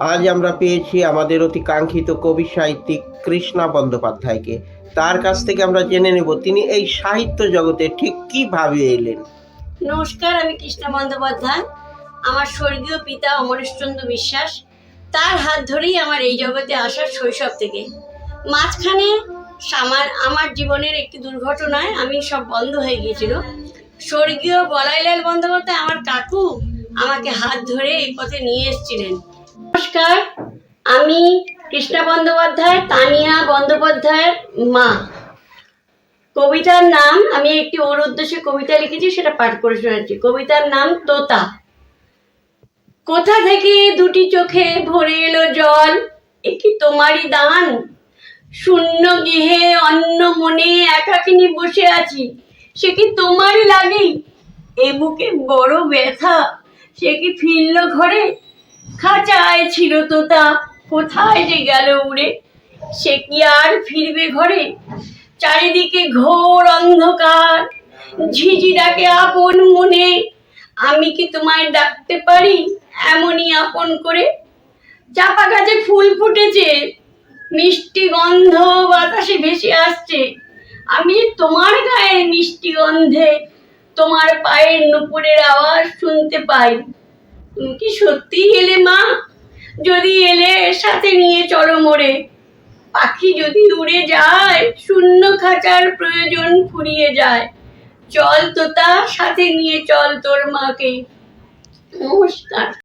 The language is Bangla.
আজ আমরা পেয়েছি আমাদের অতি কাঙ্ক্ষিত কবি সাহিত্যিক কৃষ্ণা বন্দ্যোপাধ্যায়কে। তার কাছ থেকে আমরা জেনে নেব তিনি এই সাহিত্য জগতে ঠিক কীভাবে এলেন। নমস্কার, আমি কৃষ্ণা বন্দ্যোপাধ্যায়। আমার স্বর্গীয় পিতা অমরেশচন্দ্র বিশ্বাস, তার হাত ধরেই আমার এই জগতে আসার শৈশব থেকে। মাঝখানে আমার আমার জীবনের একটি দুর্ঘটনায় আমি সব বন্ধ হয়ে গিয়েছিল। স্বর্গীয় বলাইলাল বন্দ্যোপাধ্যায়, আমার কাকু, আমাকে হাত ধরে এই পথে নিয়ে এসেছিলেন। নমস্কার, আমি কৃষ্ণা বন্দ্যোপাধ্যায়, তানিয়া বন্দ্যোপাধ্যায়ের মা। কবিতার নাম, আমি একটি ওর উদ্দেশ্যে কবিতা লিখেছি, সেটা পাঠ করে শোনাচ্ছি। কবিতার নাম তোতা। কোথা থেকে দুটি চোখে ভরে এলো জল? এ কি তোমারই দান? শূন্য গৃহে অন্য মনে একাকিনী বসে আছি। সে কি তোমারই লাগে? এ বুকে বড় ব্যথা। সে কি ফিরল ঘরে? খাঁচায় ছিল তোতা, কোথায় যে গেল উড়ে? সে কি আর ফিরবে ঘরে? চারিদিকে ঘোর অন্ধকার। ঝিঝি ডাকে আপন মনে, আমি কি তোমায় ডাকতে পারি এমনই আপন করে? চাপা গাছে ফুল ফুটেছে, মিষ্টি গন্ধ বাতাসে ভেসে আসছে। আমি তোমার গায়ের মিষ্টি গন্ধে তোমার পায়ের নুপুরের আওয়াজ শুনতে পাই। তুমি কি সত্যিই এলে, মা? যদি এলে সাথে নিয়ে চলো মোড়ে। পাখি যদি উড়ে যায়, শূন্য খাঁচার প্রয়োজন ফুরিয়ে যায়। চল তোতা সাথে নিয়ে চল তোর মাকে। নমস্কার।